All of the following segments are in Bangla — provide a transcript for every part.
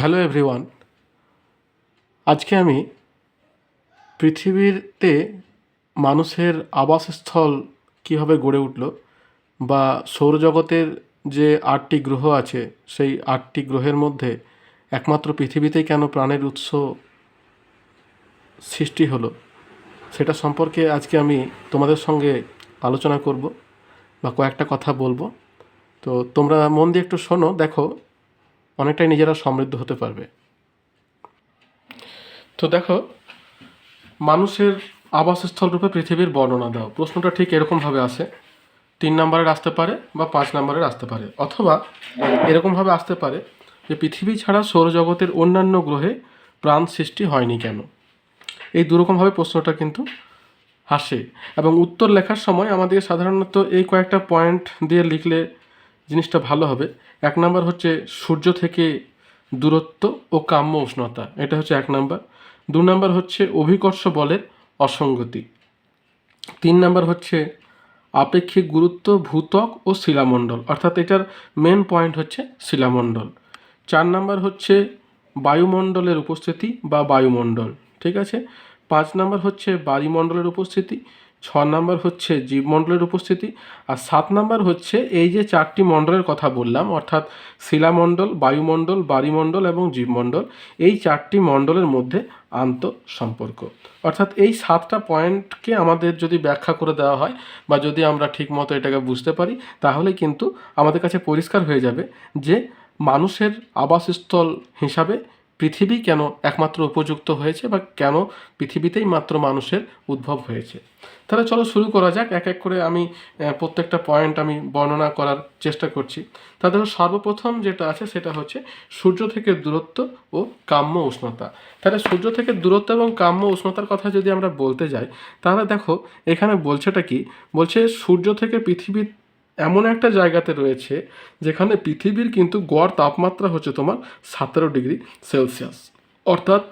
Hello everyone. আজকে আমি পৃথিবীতে মানুষের আবাসস্থল কীভাবে গড়ে উঠল বা সৌরজগতের যে আটটি গ্রহ আছে, সেই আটটি গ্রহের মধ্যে একমাত্র পৃথিবীতেই কেন প্রাণের উৎস সৃষ্টি হলো, সেটা সম্পর্কে আজকে আমি তোমাদের সঙ্গে আলোচনা করব বা কয়েকটা কথা বলব। তো তোমরা মন দিয়ে একটু শোনো, দেখো অনেকটাই নিজেরা সমৃদ্ধ হতে পারবে। তো দেখো, মানুষের আবাসস্থল রূপে পৃথিবীর বর্ণনা দাও। প্রশ্নটা ঠিক এরকমভাবে আসে তিন নম্বরের আসতে পারে বা পাঁচ নম্বরের আসতে পারে। অথবা এরকমভাবে আসতে পারে যে পৃথিবী ছাড়া সৌরজগতের অন্যান্য গ্রহে প্রাণ সৃষ্টি হয়নি কেন? এই দুরকমভাবে প্রশ্নটা কিন্তু আসে। এবং উত্তর লেখার সময় আমাদের সাধারণত এই কয়েকটা পয়েন্ট দিয়ে লিখলে জিনিসটা ভালো হবে। এক নাম্বার হচ্ছে সূর্য থেকে দূরত্ব ও কাম্য উষ্ণতা, এটা হচ্ছে এক নাম্বার। দু নাম্বার হচ্ছে অভিকর্ষ বলের অসঙ্গতি। তিন নাম্বার হচ্ছে আপেক্ষিক গুরুত্ব, ভূত্বক ও শিলামণ্ডল, অর্থাৎ এটার মেন পয়েন্ট হচ্ছে শিলামণ্ডল। চার নাম্বার হচ্ছে বায়ুমণ্ডলের উপস্থিতি বা বায়ুমণ্ডল, ঠিক আছে? পাঁচ নাম্বার হচ্ছে বায়ুমণ্ডলের উপস্থিতি ছ নাম্বার হচ্ছে জীবমণ্ডলের উপস্থিতি আর সাত নাম্বার হচ্ছে এই যে চারটি মণ্ডলের কথা বললাম, অর্থাৎ শিলামণ্ডল, বায়ুমণ্ডল বায়ুমণ্ডল এবং জীবমণ্ডল, এই চারটি মণ্ডলের মধ্যে আন্ত সম্পর্ক অর্থাৎ এই সাতটা পয়েন্টকে আমাদের যদি ব্যাখ্যা করে দেওয়া হয় বা যদি আমরা ঠিকমতো এটাকে বুঝতে পারি, তাহলে কিন্তু আমাদের কাছে পরিষ্কার হয়ে যাবে যে মানুষের আবাসস্থল হিসাবে পৃথিবী কেন একমাত্র উপযুক্ত হয়েছে বা কেন পৃথিবীতেই মাত্র মানুষের উদ্ভব হয়েছে? তাহলে চলো শুরু করা যাক। এক এক করে আমি প্রত্যেকটা পয়েন্ট আমি বর্ণনা করার চেষ্টা করছি। তাদের সর্বপ্রথম যেটা আছে সেটা হচ্ছে সূর্য থেকে দূরত্ব ও কাম্য উষ্ণতা। তাহলে সূর্য থেকে দূরত্ব এবং কাম্য উষ্ণতার কথা যদি আমরা বলতে যাই, তাহলে দেখো এখানে বলছেটা কি? বলছে সূর্য থেকে পৃথিবী এমন একটা জায়গাতে রয়েছে যেখানে পৃথিবীর কিন্তু গড় তাপমাত্রা হচ্ছে তোমার সতেরো ডিগ্রি সেলসিয়াস। অর্থাৎ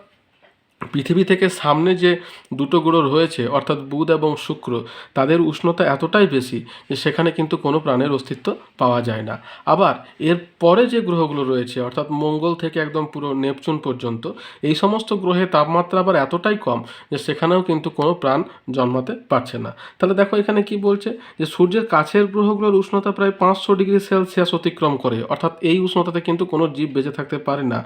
পৃথিবী থেকে সামনে যে দুটো গ্রহ রয়েছে, অর্থাৎ বুধ এবং শুক্র, তাদের উষ্ণতা এতটাই বেশি যে সেখানে কিন্তু কোনো প্রাণের অস্তিত্ব পাওয়া যায় না। আবার এর পরে যে গ্রহগুলো রয়েছে, অর্থাৎ মঙ্গল থেকে একদম পুরো নেপচুন পর্যন্ত, এই সমস্ত গ্রহে তাপমাত্রা আবার এতটাই কম যে সেখানেও কিন্তু কোনো প্রাণ জন্মাতে পারছে না। তাহলে দেখো এখানে কি বলছে যে সূর্যের কাছের গ্রহগুলোর উষ্ণতা প্রায় পাঁচশো ডিগ্রি সেলসিয়াস অতিক্রম করে, অর্থাৎ এই উষ্ণতাতে কিন্তু কোনো জীব বেঁচে থাকতে পারে না।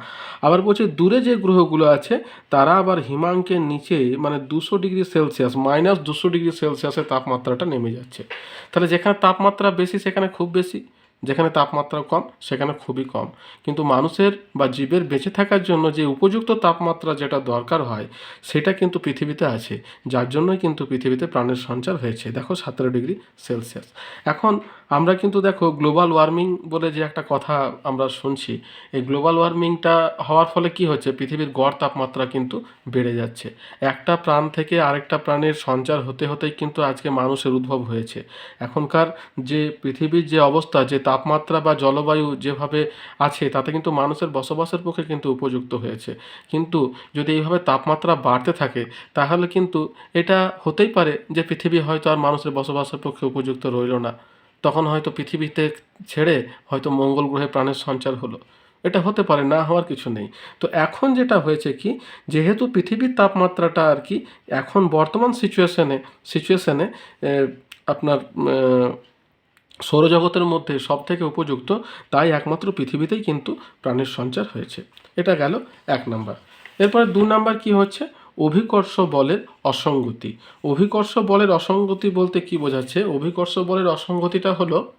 আবার বলছে দূরে যে গ্রহগুলো আছে, তারা আবার হিমাঙ্কের নিচে মানে দুশো ডিগ্রি সেলসিয়াস মাইনাস দুশো ডিগ্রি সেলসিয়াসের তাপমাত্রাটা নেমে যাচ্ছে। তাহলে যেখানে তাপমাত্রা বেশি, সেখানে খুব বেশি। যেখানে তাপমাত্রা কম, সেখানে খুবই কম। কিন্তু মানুষের বা জীবের বেঁচে থাকার জন্য যে উপযুক্ত তাপমাত্রা যেটা দরকার হয়, সেটা কিন্তু পৃথিবীতে আছে। যার জন্যই কিন্তু পৃথিবীতে প্রাণের সঞ্চার হয়েছে। দেখো সতেরো ডিগ্রি সেলসিয়াস। এখন আমরা কিন্তু দেখো গ্লোবাল ওয়ার্মিং বলে যে একটা কথা আমরা শুনছি, এই গ্লোবাল ওয়ার্মিংটা হওয়ার ফলে কি হচ্ছে? পৃথিবীর গড় তাপমাত্রা কিন্তু বেড়ে যাচ্ছে। একটা প্রাণ থেকে আরেকটা প্রাণের সঞ্চার হতে হতেই কিন্তু আজকে মানুষের উদ্ভব হয়েছে। এখনকার যে পৃথিবীর যে অবস্থা, যে তাপমাত্রা বা জলবায়ু যেভাবে আছে, তাতে কিন্তু মানুষের বসবাসের পক্ষে কিন্তু উপযুক্ত হয়েছে। কিন্তু যদি এইভাবে তাপমাত্রা বাড়তে থাকে, তাহলে কিন্তু এটা হতেই পারে যে পৃথিবী হয়তো আর মানুষের বসবাসের পক্ষে উপযুক্ত রইল না। তখন হয়তো পৃথিবীতে ছেড়ে হয়তো মঙ্গল গ্রহে প্রাণের সঞ্চার হলো। এটা হতে পারে, না হওয়ার কিছু নেই। তো এখন যেটা হয়েছে কি, যেহেতু পৃথিবীর তাপমাত্রাটা আর কি এখন বর্তমান সিচুয়েশনে সিচুয়েশনে আপনার সৌরজগতের মধ্যে সব থেকে উপযুক্ত, তাই একমাত্র পৃথিবীতেই কিন্তু প্রাণের সঞ্চার হয়েছে। এটা গেল এক নাম্বার। এরপরে দু নাম্বার কি হচ্ছে? অভিকর্ষ বলের অসঙ্গতি। অভিকর্ষ বলের অসঙ্গতি বলতে কি বোঝাচ্ছে? অভিকর্ষ বলের অসঙ্গতিটা হলো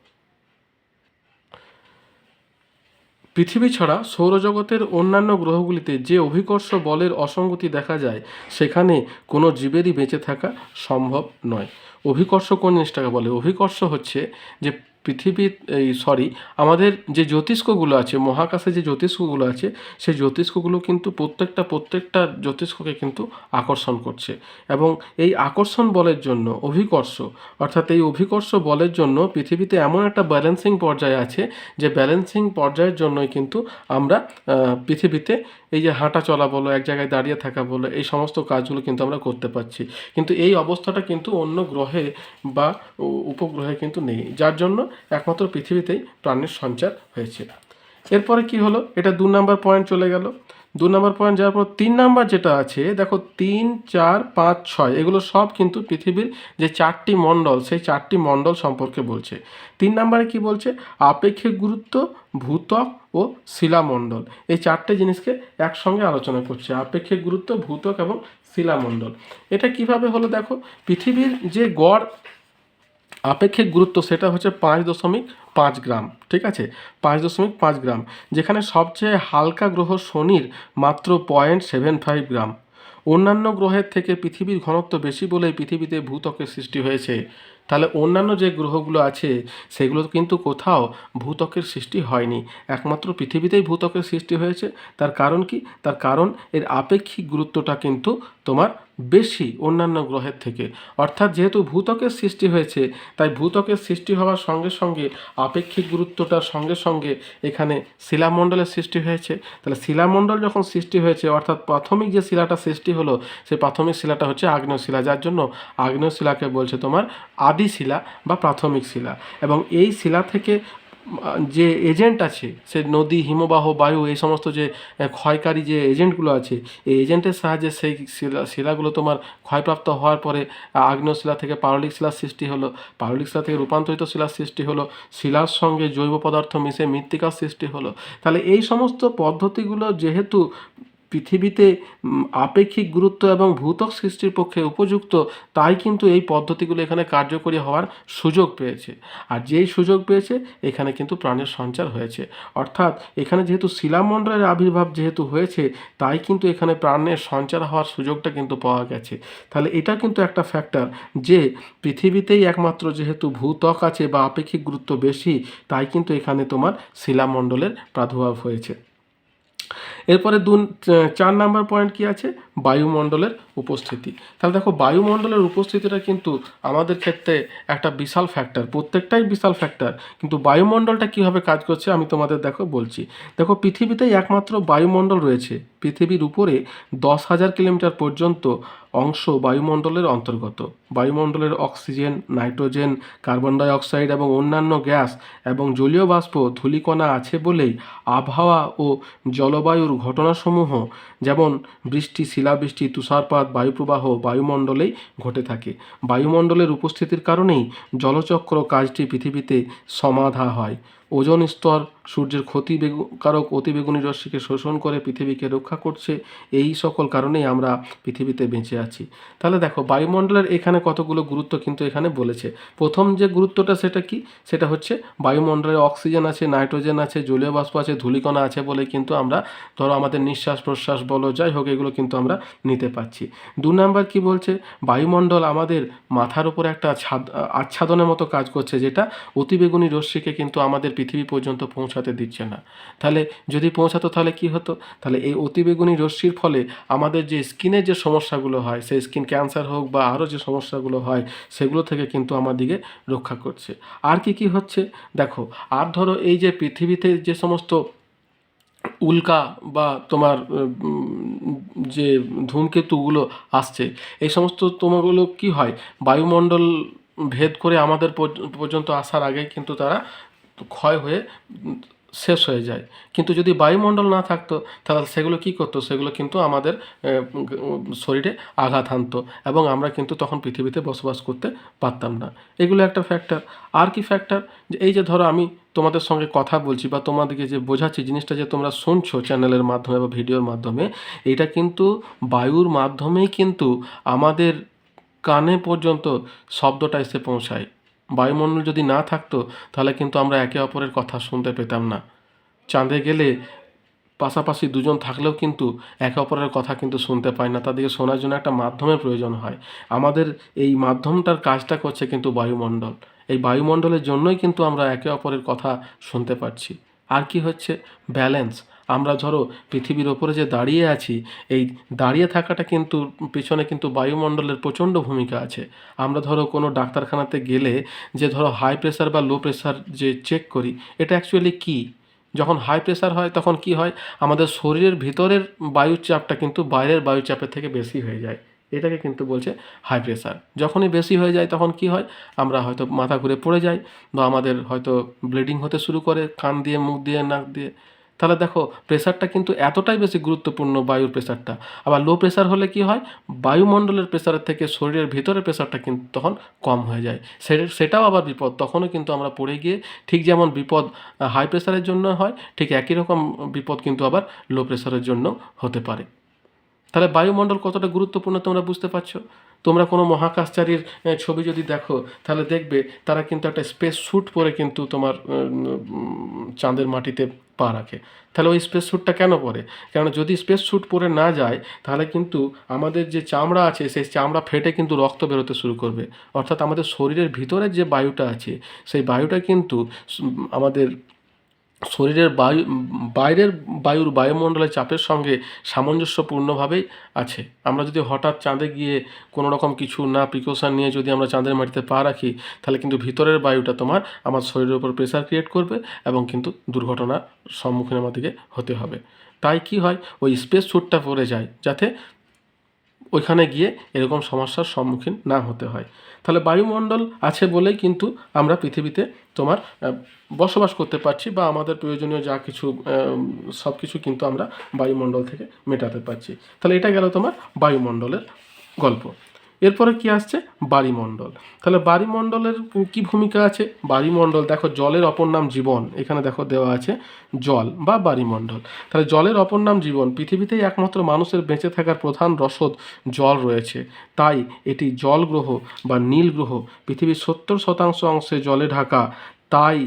পৃথিবী ছাড়া সৌরজগতের অন্যান্য গ্রহগুলিতে যে অভিকর্ষ বলের অসঙ্গতি দেখা যায়, সেখানে কোনো জীবেরই বেঁচে থাকা সম্ভব নয়। অভিকর্ষ কোন জিনিসটাকে বলে? অভিকর্ষ হচ্ছে যে পৃথিবীর এই সরি, আমাদের যে জ্যোতিষ্কগুলো আছে, মহাকাশে যে জ্যোতিষ্কগুলো আছে, সেই জ্যোতিষ্কগুলো কিন্তু প্রত্যেকটা প্রত্যেকটা জ্যোতিষ্ককে কিন্তু আকর্ষণ করছে। এবং এই আকর্ষণ বলের জন্য, অভিকর্ষ, অর্থাৎ এই অভিকর্ষ বলের জন্য পৃথিবীতে এমন একটা ব্যালেন্সিং পর্যায়ে আছে, যে ব্যালেন্সিং পর্যায়ের জন্যই কিন্তু আমরা পৃথিবীতে এই যে হাঁটা চলা বলো, এক জায়গায় দাঁড়িয়ে থাকা বলো, এই সমস্ত কাজগুলো কিন্তু আমরা করতে পারছি। কিন্তু এই অবস্থাটা কিন্তু অন্য গ্রহে বা উপগ্রহে কিন্তু নেই, যার জন্য একমাত্র পৃথিবীতেই প্রাণের সঞ্চার হয়েছে। এরপরে কি হলো? এটা দু নম্বর পয়েন্ট চলে গেল। দু নম্বর পয়েন্ট যাওয়ার পর তিন নাম্বার যেটা আছে, দেখো তিন, চার, পাঁচ, ছয়, এগুলো সব কিন্তু পৃথিবীর যে চারটি মণ্ডল, সেই চারটি মণ্ডল সম্পর্কে বলছে। তিন নাম্বারে কি বলছে? আপেক্ষিক গুরুত্ব ভূত্বক ও শিলামণ্ডল। এই চারটে জিনিসকে একসঙ্গে আলোচনা করছে, আপেক্ষিক গুরুত্ব ভূত্বক এবং শিলামণ্ডল। এটা কীভাবে হলো দেখো? পৃথিবীর যে গড় আপেক্ষিক গুরুত্ব সেটা হচ্ছে পাঁচ দশমিক পাঁচ গ্রাম, ঠিক আছে? পাঁচ দশমিক পাঁচ গ্রাম। যেখানে সবচেয়ে হালকা গ্রহ শনির মাত্র পয়েন্ট সেভেন ফাইভ গ্রাম। অন্যান্য গ্রহের থেকে পৃথিবীর ঘনত্ব বেশি বলেই পৃথিবীতে ভূত্বকের সৃষ্টি হয়েছে। তাহলে অন্যান্য যে গ্রহগুলো আছে, সেগুলো কিন্তু কোথাও ভূত্বকের সৃষ্টি হয়নি। একমাত্র পৃথিবীতেই ভূত্বকের সৃষ্টি হয়েছে। তার কারণ কি? তার কারণ এর আপেক্ষিক গুরুত্বটা কিন্তু তোমার বেশি অন্যান্য গ্রহের থেকে। অর্থাৎ যেহেতু ভূত্বকের সৃষ্টি হয়েছে, তাই ভূত্বকের সৃষ্টি হওয়ার সঙ্গে সঙ্গে আপেক্ষিক গুরুত্বটার সঙ্গে সঙ্গে এখানে শিলামণ্ডলের সৃষ্টি হয়েছে। তাহলে শিলামণ্ডল যখন সৃষ্টি হয়েছে, অর্থাৎ প্রাথমিক যে শিলাটা সৃষ্টি হলো, সেই প্রাথমিক শিলাটা হচ্ছে আগ্নেয় শিলা, যার জন্য আগ্নেয় শিলাকে বলছে তোমার আদি শিলা বা প্রাথমিক শিলা। এবং এই শিলা থেকে যে এজেন্ট আছে, সে নদী, হিমবাহ, বায়ু, এই সমস্ত যে ক্ষয়কারী যে এজেন্টগুলো আছে, এই এজেন্টের সাহায্যে সেই শিলা, শিলাগুলো তোমার ক্ষয়প্রাপ্ত হওয়ার পরে আগ্নেয় শিলা থেকে পারলিক শিলার সৃষ্টি হলো। পারলিক শিলা থেকে রূপান্তরিত শিলার সৃষ্টি হলো। শিলার সঙ্গে জৈব পদার্থ মিশে মৃত্তিকার সৃষ্টি হলো। তাহলে এই সমস্ত পদ্ধতিগুলো যেহেতু পৃথিবীতে আপেক্ষিক গুরুত্ব এবং ভূতক সৃষ্টির পক্ষে উপযুক্ত, তাই কিন্তু এই পদ্ধতিগুলো এখানে কার্যকরী হওয়ার সুযোগ পেয়েছে। আর যেই সুযোগ পেয়েছে, এখানে কিন্তু প্রাণের সঞ্চার হয়েছে। অর্থাৎ, এখানে যেহেতু শিলামণ্ডলের আবির্ভাব যেহেতু হয়েছে, তাই কিন্তু এখানে প্রাণের সঞ্চার হওয়ার সুযোগটা কিন্তু পাওয়া গেছে। তাহলে এটা কিন্তু একটা ফ্যাক্টর যে, পৃথিবীতেই একমাত্র যেহেতু ভূত্বক আছে বা আপেক্ষিক গুরুত্ব বেশি, তাই কিন্তু এখানে তোমার শিলামণ্ডলের প্রাদুর্ভাব হয়েছে। এরপরে দু চার নাম্বার পয়েন্ট কি আছে? বায়ুমণ্ডলের উপস্থিতি। তাহলে দেখো, বায়ুমণ্ডলের উপস্থিতিটা কিন্তু আমাদের ক্ষেত্রে একটা বিশাল ফ্যাক্টর প্রত্যেকটাই বিশাল ফ্যাক্টর কিন্তু বায়ুমণ্ডলটা কীভাবে কাজ করছে আমি তোমাদের দেখো বলছি। দেখো, পৃথিবীতেই একমাত্র বায়ুমণ্ডল রয়েছে। পৃথিবীর উপরে দশ হাজার কিলোমিটার পর্যন্ত অংশ বায়ুমণ্ডলের অন্তর্গত। বায়ুমণ্ডলের অক্সিজেন, নাইট্রোজেন, কার্বন ডাই অক্সাইড এবং অন্যান্য গ্যাস এবং জলীয় বাষ্প, ধূলিকণা আছে বলেই আবহাওয়া ও জলবায়ুর ঘটনাসমূহ, যেমন বৃষ্টি শিলাবৃষ্টি তুষারপাত বায়ুপ্রবাহ বায়ুমণ্ডলেই ঘটে থাকে। বায়ুমণ্ডলের উপস্থিতির কারণেই জলচক্র কাজটি পৃথিবীতে সমাধা হয়। ওজন স্তর, সূর্যের ক্ষতি কারক অতিবেগুনি রশ্মিকে শোষণ করে পৃথিবীকে রক্ষা করছে। এই সকল কারণেই আমরা পৃথিবীতে বেঁচে আছি। তাহলে দেখো, বায়ুমণ্ডলের এখানে কতগুলো গুরুত্ব কিন্তু এখানে বলেছে। প্রথম যে গুরুত্বটা সেটা কি? সেটা হচ্ছে বায়ুমণ্ডলে অক্সিজেন আছে, নাইট্রোজেন আছে, জলীয় বাষ্প আছে, ধূলিকণা আছে বলে কিন্তু আমরা, ধরো আমাদের নিঃশ্বাস প্রশ্বাস বলো, যাই হোক, এগুলো কিন্তু আমরা নিতে পারছি। দু নাম্বার কি বলছে? বায়ুমণ্ডল আমাদের মাথার উপরে একটা ছাদ আচ্ছাদনের মতো কাজ করছে, যেটা অতিবেগুনি রশ্মিকে কিন্তু আমাদের পৃথিবী পর্যন্ত পৌঁছাতে দিচ্ছে না। তাহলে যদি পৌঁছাতো তাহলে কি হতো? তাহলে এই অতিবেগুনি রশ্মির ফলে আমাদের যে স্কিনের যে সমস্যাগুলো হয়, সেই স্কিন ক্যান্সার হোক বা আরও যে সমস্যাগুলো হয়, সেগুলো থেকে কিন্তু আমাদিকে রক্ষা করছে। আর কি কি হচ্ছে? দেখো, আর ধরো এই যে পৃথিবীতে যে সমস্ত উল্কা বা তোমার যে ধূমকেতুগুলো আসছে, এই সমস্ত তোমাগুলো কি হয়? বায়ুমণ্ডল ভেদ করে আমাদের পর্যন্ত আসার আগে কিন্তু তারা ক্ষয় হয়ে শেষ হয়ে যায়। কিন্তু যদি বায়ুমণ্ডল না থাকতো, তাহলে সেগুলো কি করতো? সেগুলো কিন্তু আমাদের শরীরে আঘাত হানতো এবং আমরা কিন্তু তখন পৃথিবীতে বসবাস করতে পারতাম না। এগুলো একটা ফ্যাক্টর আর কি ফ্যাক্টর যে এই যে ধরো আমি তোমাদের সঙ্গে কথা বলছি বা তোমাদেরকে যে বোঝাচ্ছি জিনিসটা যে তোমরা শুনছো চ্যানেলের মাধ্যমে বা ভিডিওর মাধ্যমে, এটা কিন্তু বায়ুর মাধ্যমেই কিন্তু আমাদের কানে পর্যন্ত শব্দটা এসে পৌঁছায়। বায়ুমণ্ডল যদি না থাকতো, তাহলে কিন্তু আমরা একে অপরের কথা শুনতে পেতাম না। চাঁদে গেলে পাশাপাশি দুজন থাকলেও কিন্তু একে অপরের কথা কিন্তু শুনতে পাই না। তাদেরকে শোনার জন্য একটা মাধ্যমের প্রয়োজন হয়। আমাদের এই মাধ্যমটার কাজটা করছে কিন্তু বায়ুমণ্ডল। এই বায়ুমণ্ডলের জন্যই কিন্তু আমরা একে অপরের কথা শুনতে পাচ্ছি। আর কি হচ্ছে? ব্যালেন্স। আমরা ধরো পৃথিবীর ওপরে যে দাঁড়িয়ে আছি, এই দাঁড়িয়ে থাকাটা কিন্তু পিছনে কিন্তু বায়ুমণ্ডলের প্রচণ্ড ভূমিকা আছে। আমরা ধরো কোনো ডাক্তারখানাতে গেলে যে ধরো হাই প্রেশার বা লো প্রেশার যে চেক করি, এটা অ্যাকচুয়ালি কী? যখন হাই প্রেশার হয় তখন কি হয়? আমাদের শরীরের ভিতরের বায়ুর চাপটা কিন্তু বাইরের বায়ুচাপের থেকে বেশি হয়ে যায়। এটাকে কিন্তু বলছে হাই প্রেশার যখনই বেশি হয়ে যায় তখন কি হয়? আমরা হয়তো মাথা ঘুরে পড়ে যাই বা আমাদের হয়তো ব্লিডিং হতে শুরু করে, কান দিয়ে, মুখ দিয়ে, নাক দিয়ে। তাহলে দেখো প্রেশারটা কিন্তু এতটাই বেশি গুরুত্বপূর্ণ বায়ুর প্রেশারটা আবার লো প্রেশার হলে কি হয়? বায়ুমণ্ডলের প্রেশারের থেকে শরীরের ভিতরে প্রেশারটা কিন্তু তখন কম হয়ে যায়। সেটাও আবার বিপদ। তখনও কিন্তু আমরা পড়ে গিয়ে ঠিক যেমন বিপদ হাই প্রেশারের জন্য হয়, ঠিক একই রকম বিপদ কিন্তু আবার লো প্রেশারের জন্য হতে পারে। তাহলে বায়ুমণ্ডল কতটা গুরুত্বপূর্ণ তোমরা বুঝতে পারছ? তোমরা কোনো মহাকাশচারীর ছবি যদি দেখো, তাহলে দেখবে তারা কিন্তু একটা স্পেস স্যুট পরে কিন্তু তোমার চাঁদের মাটিতে পা রাখে। তাহলে ওই স্পেস স্যুটটা কেন পরে? কেন যদি স্পেস স্যুট পরে না যায়, তাহলে কিন্তু আমাদের যে চামড়া আছে, সেই চামড়া ফেটে কিন্তু রক্ত বেরোতে শুরু করবে। অর্থাৎ আমাদের শরীরের ভিতরে যে বায়ুটা আছে, সেই বায়ুটা কিন্তু আমাদের শরীরের বায়ু, বাইরের বায়ুর বায়ুমণ্ডলের চাপের সঙ্গে সামঞ্জস্যপূর্ণভাবেই আছে। আমরা যদি হঠাৎ চাঁদে গিয়ে কোনো রকম কিছু না প্রিকশন নিয়ে যদি আমরা চাঁদের মাটিতে পা রাখি, তাহলে কিন্তু ভিতরের বায়ুটা তোমার আমার শরীরের উপর প্রেশার ক্রিয়েট করবে এবং কিন্তু দুর্ঘটনার সম্মুখীন আমাদেরকে হতে হবে। তাই কি হয়? ওই স্পেস স্যুটটা পরে যায়, যাতে ওইখানে গিয়ে এরকম সমস্যার সম্মুখীন না হতে হয়। তাহলে বায়ুমণ্ডল আছে বলেই কিন্তু আমরা পৃথিবীতে তোমার বসবাস করতে পারছি বা আমাদের প্রয়োজনীয় যা কিছু সব কিছু কিন্তু আমরা বায়ুমণ্ডল থেকে মেটাতে পারছি। তাহলে এটা গেল তোমার বায়ুমণ্ডলের গল্প। এরপরে কি আসছে? বাড়িমণ্ডল তাহলে বাড়িমণ্ডলের কি ভূমিকা আছে? বাড়িমণ্ডল দেখো, জলের অপর নাম জীবন। এখানে দেখো দেওয়া আছে জল বা বাড়িমণ্ডল তাহলে জলের অপর নাম জীবন। পৃথিবীতেই একমাত্র মানুষের বেঁচে থাকার প্রধান রসদ জল রয়েছে। তাই এটি জল গ্রহ বা নীল গ্রহ। পৃথিবীর সত্তর শতাংশ অংশে জলে ঢাকা। তাই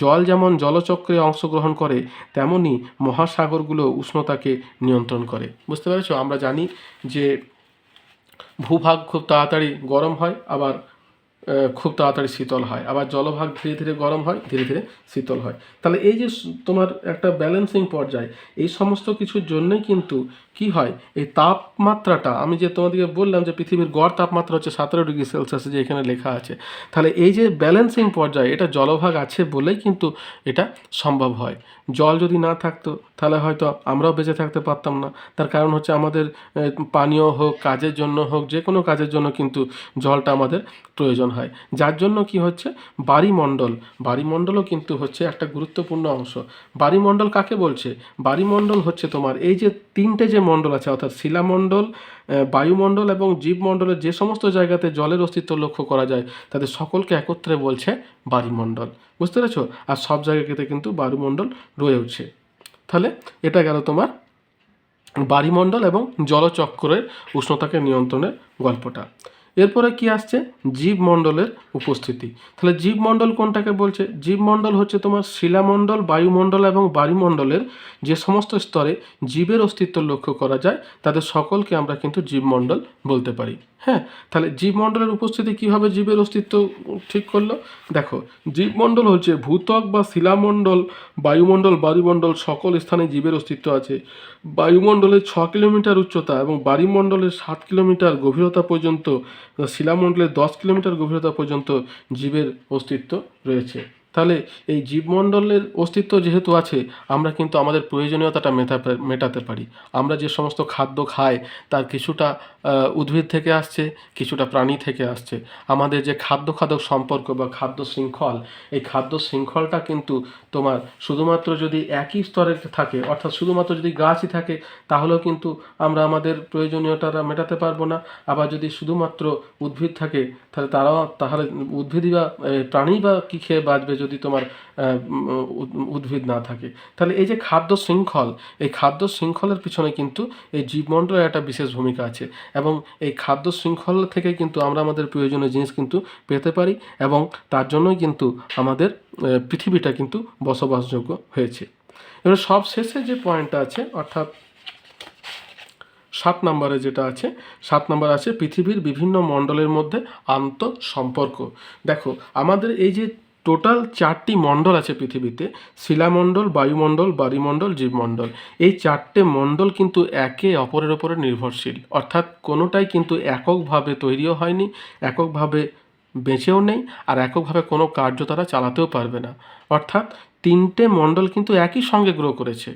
জল যেমন জলচক্রে অংশগ্রহণ করে, তেমনি মহাসাগরগুলো উষ্ণতাকে নিয়ন্ত্রণ করে। বুঝতে পেরেছ? আমরা জানি যে ভূভাগ খুব তাড়াতাড়ি গরম হয় আবার খুব তাড়াতাড়ি শীতল হয়। আবার জলভাগ ধীরে ধীরে গরম হয়, ধীরে ধীরে শীতল হয়। তাহলে এই যে তোমার একটা ব্যালেন্সিং পর্যায়, এই সমস্ত কিছুর জন্যই কিন্তু কি হয়? এই তাপমাত্রাটা, আমি যে তোমাদেরকে বললাম যে পৃথিবীর গড় তাপমাত্রা হচ্ছে সতেরো ডিগ্রি সেলসিয়াস যে এখানে লেখা আছে, তাহলে এই যে ব্যালেন্সিং পর্যায়ে, এটা জলভাগ আছে বলেই কিন্তু এটা সম্ভব হয়। জল যদি না থাকতো, তাহলে হয়তো আমরাও বেঁচে থাকতে পারতাম না। তার কারণ হচ্ছে আমাদের পানীয় হোক, কাজের জন্য হোক, যে কোনো কাজের জন্য কিন্তু জলটা আমাদের প্রয়োজন হয়। যার জন্য কি হচ্ছে? বাড়িমণ্ডল বাড়িমণ্ডলও কিন্তু হচ্ছে একটা গুরুত্বপূর্ণ অংশ। বাড়িমণ্ডল কাকে বলছে? বাড়িমণ্ডল হচ্ছে তোমার এই যে তিনটে যে মণ্ডল আছে, অর্থাৎ শিলামণ্ডল বায়ুমণ্ডল এবং জীবমণ্ডলের যে সমস্ত জায়গাতে জলের অস্তিত্ব লক্ষ্য করা যায়, তাদের সকলকে একত্রে বলছে বাড়িমণ্ডল বুঝতে পেরেছ? আর সব জায়গাতে কিন্তু বায়ুমণ্ডল রয়েছে তাহলে এটা গেল তোমার বাড়িমণ্ডল এবং জলচক্রের উষ্ণতাকে নিয়ন্ত্রণের গল্পটা। এরপরে কি আসছে? জীবমণ্ডলের উপস্থিতি। তাহলে জীবমণ্ডল কোনটাকে বলছে? জীবমণ্ডল হচ্ছে তোমার শিলামণ্ডল, বায়ুমণ্ডল এবং বায়ুমণ্ডলের যে সমস্ত স্তরে জীবের অস্তিত্ব লক্ষ্য করা যায়, তাদের সকলকে আমরা কিন্তু জীবমণ্ডল বলতে পারি। হ্যাঁ? তাহলে জীবমণ্ডলের উপস্থিতি কীভাবে জীবের অস্তিত্ব ঠিক করল? দেখো, জীবমণ্ডল হচ্ছে ভূত্বক বা শিলামণ্ডল, বায়ুমণ্ডল বায়ুমণ্ডল সকল স্থানে জীবের অস্তিত্ব আছে। বায়ুমণ্ডলের ছ কিলোমিটার উচ্চতা এবং বায়ুমণ্ডলের সাত কিলোমিটার গভীরতা পর্যন্ত শিলামণ্ডলের দশ কিলোমিটার গভীরতা পর্যন্ত জীবের অস্তিত্ব রয়েছে। তাহলে এই জীবমণ্ডলের অস্তিত্ব যেহেতু আছে, আমরা কিন্তু আমাদের প্রয়োজনীয়তাটা মেটাতে মেটাতে পারি। আমরা যে সমস্ত খাদ্য খাই, তার কিছুটা উদ্ভিদ থেকে আসছে, কিছুটা প্রাণী থেকে আসছে। আমাদের যে খাদ্য খাদক সম্পর্ক বা খাদ্য শৃঙ্খল, এই খাদ্য শৃঙ্খলটা কিন্তু তোমার শুধুমাত্র যদি একই স্তরের থাকে, অর্থাৎ শুধুমাত্র যদি গাছই থাকে, তাহলেও কিন্তু আমরা আমাদের প্রয়োজনীয়তাটা মেটাতে পারব না। আবার যদি শুধুমাত্র উদ্ভিদ থাকে, তাহলে তারাও তাহলে উদ্ভিদই বা প্রাণী বা কী খেয়ে বাঁচবে? যদি তোমার উদ্ভিদ না থাকে। তাহলে এই যে খাদ্য শৃঙ্খল, এই খাদ্য শৃঙ্খলের পিছনে কিন্তু এই জীবমণ্ডলের একটা বিশেষ ভূমিকা আছে। এবং এই খাদ্য শৃঙ্খল থেকে কিন্তু আমরা আমাদের প্রয়োজনীয় জিনিস কিন্তু পেতে পারি এবং তার জন্যই কিন্তু আমাদের পৃথিবীটা কিন্তু বসবাসযোগ্য হয়েছে। এবার সব শেষে যে পয়েন্টটা আছে, অর্থাৎ সাত নম্বরে যেটা আছে, সাত নম্বর আছে পৃথিবীর বিভিন্ন মণ্ডলের মধ্যে আন্ত সম্পর্ক দেখো, আমাদের এই যে টোটাল চারটি মণ্ডল আছে পৃথিবীতে, শিলামণ্ডল, বায়ুমণ্ডল বায়ুমণ্ডল জীবমণ্ডল। এই চারটে মণ্ডল কিন্তু একে অপরের ওপরে নির্ভরশীল। অর্থাৎ কোনোটাই কিন্তু এককভাবে তৈরিও হয়নি, এককভাবে বেঁচেও নেই, আর এককভাবে কোনো কার্য তারা চালাতেও পারবে না। অর্থাৎ তিনটে মণ্ডল কিন্তু একই সঙ্গে গ্রো করেছে।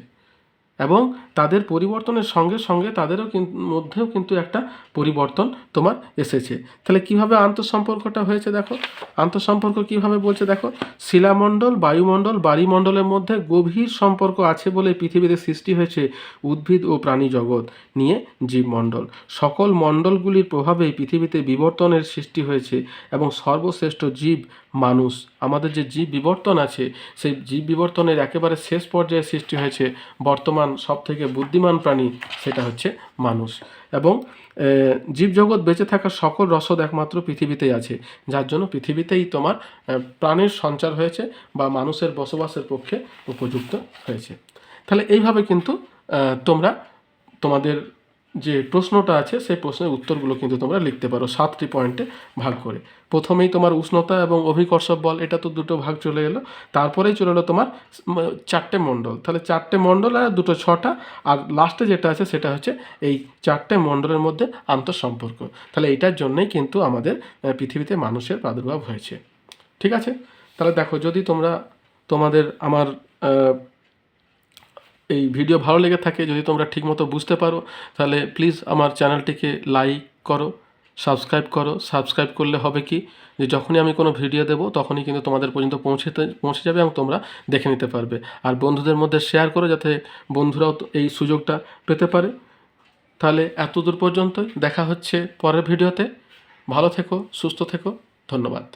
এবং তাদের পরিবর্তনের সঙ্গে সঙ্গে তাদেরও মধ্যেও কিন্তু একটা পরিবর্তন তোমার এসেছে। তাহলে কীভাবে আন্তঃসম্পর্কটা হয়েছে দেখো? আন্তঃসম্পর্ক কীভাবে বলছে দেখো? শিলামণ্ডল, বায়ুমণ্ডল, বাড়িমণ্ডলের মধ্যে গভীর সম্পর্ক আছে বলে পৃথিবীতে সৃষ্টি হয়েছে উদ্ভিদ ও প্রাণী জগৎ নিয়ে জীবমণ্ডল। সকল মণ্ডলগুলির প্রভাবেই পৃথিবীতে বিবর্তনের সৃষ্টি হয়েছে এবং সর্বশ্রেষ্ঠ জীব মানুষ। আমাদের যে জীব বিবর্তন আছে, সেই জীব বিবর্তনের একেবারে শেষ পর্যায়ে সৃষ্টি হয়েছে বর্তমান সবথেকে বুদ্ধিমান প্রাণী, সেটা হচ্ছে মানুষ। এবং জীবজগৎ বেঁচে থাকা সকল রসদ একমাত্র পৃথিবীতেই আছে। যার জন্য পৃথিবীতেই তোমার প্রাণের সঞ্চার হয়েছে বা মানুষের বসবাসের পক্ষে উপযুক্ত হয়েছে। তাহলে এইভাবে কিন্তু তোমরা তোমাদের যে প্রশ্নটা আছে, সেই প্রশ্নের উত্তরগুলো কিন্তু তোমরা লিখতে পারো সাতটি পয়েন্টে ভাগ করে। প্রথমেই তোমার উষ্ণতা এবং অভিকর্ষ বল, এটা তো দুটো ভাগ চলে এলো। তারপরেই চলে এলো তোমার চারটে মণ্ডল। তাহলে চারটে মণ্ডল আর দুটো ছটা, আর লাস্টে যেটা আছে সেটা হচ্ছে এই চারটে মণ্ডলের মধ্যে আন্তঃসম্পর্ক। তাহলে এইটার জন্যই কিন্তু আমাদের পৃথিবীতে মানুষের প্রাদুর্ভাব হয়েছে। ঠিক আছে? তাহলে দেখো, যদি তোমরা তোমাদের, আমার এই ভিডিও ভালো লেগে থাকে, যদি তোমরা ঠিকমতো বুঝতে পারো, তাহলে প্লিজ আমার চ্যানেলটিকে লাইক করো সাবস্ক্রাইব করো। সাবস্ক্রাইব করলে হবে কি? যে যখনই আমি কোনো ভিডিও দেবো, তখনই কিন্তু তোমাদের পর্যন্ত পৌঁছেতে পৌঁছে যাবে এবং তোমরা দেখে নিতে পারবে। আর বন্ধুদের মধ্যে শেয়ার করো, যাতে বন্ধুরাও এই সুযোগটা পেতে পারে। তাহলে এত দূর পর্যন্তই দেখা হচ্ছে পরের ভিডিওতে ভালো থেকো, সুস্থ থেকো, ধন্যবাদ।